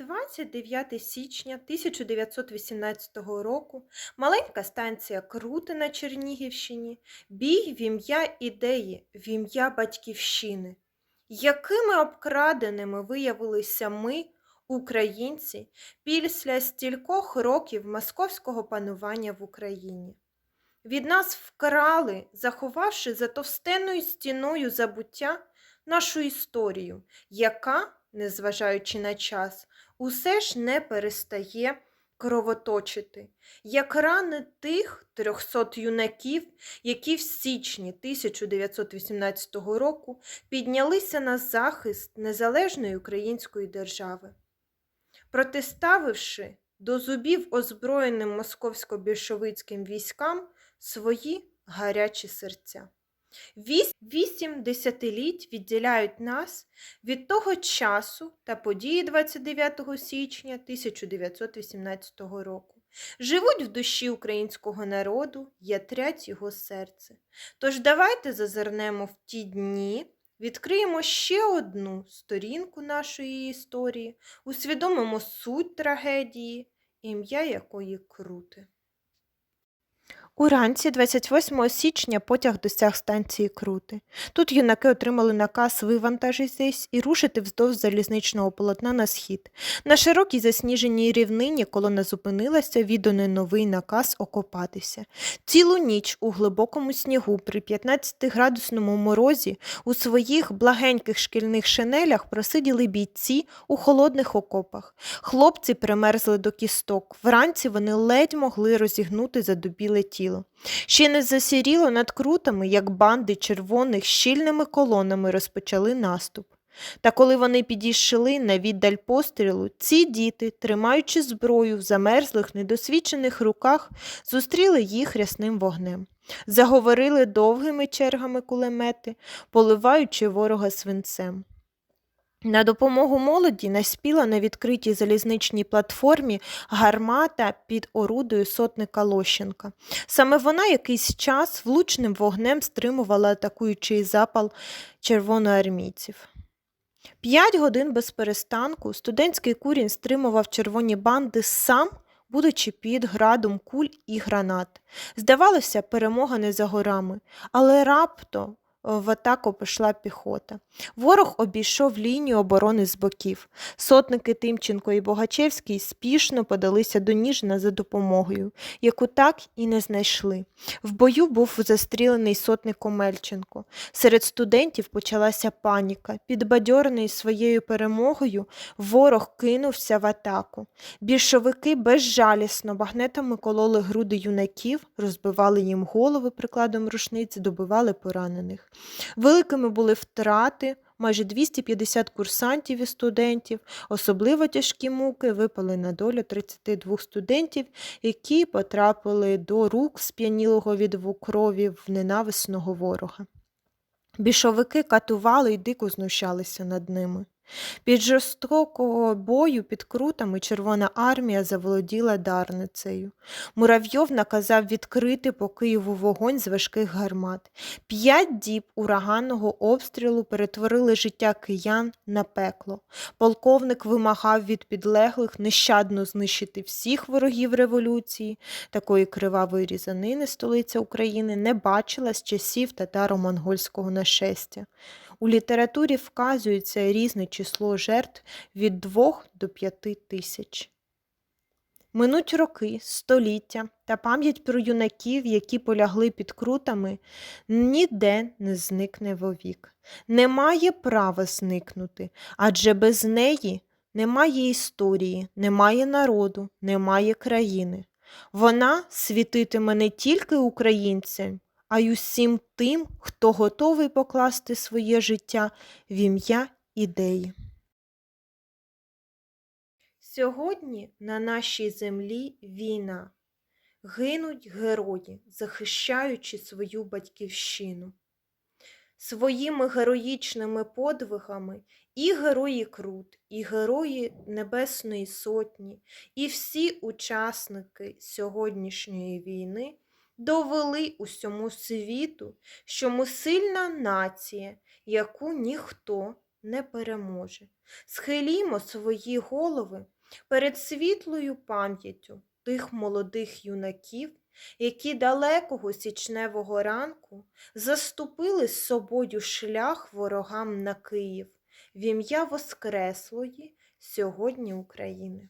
29 січня 1918 року маленька станція Крути на Чернігівщині, бій в ім'я ідеї, в ім'я батьківщини. Якими обкраденими виявилися ми, українці, після стількох років московського панування в Україні? Від нас вкрали, заховавши за товстенною стіною забуття нашу історію, яка, незважаючи на час, усе ж не перестає кровоточити, як рани тих 300 юнаків, які в січні 1918 року піднялися на захист незалежної української держави. Протиставивши до зубів озброєним московсько-більшовицьким військам свої гарячі серця. Вісім десятиліть відділяють нас від того часу та події 29 січня 1918 року. Живуть в душі українського народу, ятрять його серце. Тож давайте зазирнемо в ті дні, відкриємо ще одну сторінку нашої історії, усвідомимо суть трагедії, ім'я якої круте. Уранці 28 січня потяг досяг станції Крути. Тут юнаки отримали наказ вивантажитись і рушити вздовж залізничного полотна на схід. На широкій засніженій рівнині колона зупинилася, відданий новий наказ окопатися. Цілу ніч у глибокому снігу при 15-градусному морозі у своїх благеньких шкільних шинелях просиділи бійці у холодних окопах. Хлопці примерзли до кісток. Вранці вони ледь могли розігнути задубіле тіло. Ще не засіріло над крутами, як банди червоних щільними колонами розпочали наступ. Та коли вони підійшли на віддаль пострілу, ці діти, тримаючи зброю в замерзлих, недосвідчених руках, зустріли їх рясним вогнем. Заговорили довгими чергами кулемети, поливаючи ворога свинцем. На допомогу молоді наспіла на відкритій залізничній платформі гармата під орудою сотника Лощенка. Саме вона якийсь час влучним вогнем стримувала атакуючий запал червоноармійців. П'ять годин без перестанку студентський курінь стримував червоні банди сам, будучи під градом куль і гранат. Здавалося, перемога не за горами, але раптом в атаку пішла піхота. Ворог обійшов лінію оборони з боків. Сотники Тимченко і Богачевський спішно подалися до Ніжина за допомогою, яку так і не знайшли. В бою був застрілений сотник Омельченко. Серед студентів почалася паніка. Підбадьорений своєю перемогою, ворог кинувся в атаку. Більшовики безжалісно багнетами кололи груди юнаків, розбивали їм голови прикладом рушниць, добивали поранених. Великими були втрати, майже 250 курсантів і студентів. Особливо тяжкі муки випали на долю 32 студентів, які потрапили до рук сп'янілого від крові в ненависного ворога. Більшовики катували і дико знущалися над ними. Під жорстокого бою під крутами Червона армія заволоділа Дарницею. Муравйов наказав відкрити по Києву вогонь з важких гармат. П'ять діб ураганного обстрілу перетворили життя киян на пекло. Полковник вимагав від підлеглих нещадно знищити всіх ворогів революції. Такої кривавої різанини столиця України не бачила з часів татаро-монгольського нашестя. У літературі вказується різне число жертв від 2 до 5 тисяч. Минуть роки, століття та пам'ять про юнаків, які полягли під крутами, ніде не зникне вовік. Не має права зникнути, адже без неї немає історії, немає народу, немає країни. Вона світитиме не тільки українцям, а й усім тим, хто готовий покласти своє життя в ім'я ідеї. Сьогодні на нашій землі війна. Гинуть герої, захищаючи свою батьківщину. Своїми героїчними подвигами і герої Крут, і герої Небесної Сотні, і всі учасники сьогоднішньої війни довели усьому світу, що ми сильна нація, яку ніхто не переможе. Схилімо свої голови перед світлою пам'яттю тих молодих юнаків, які далекого січневого ранку заступили з собою шлях ворогам на Київ в ім'я Воскреслої сьогодні України.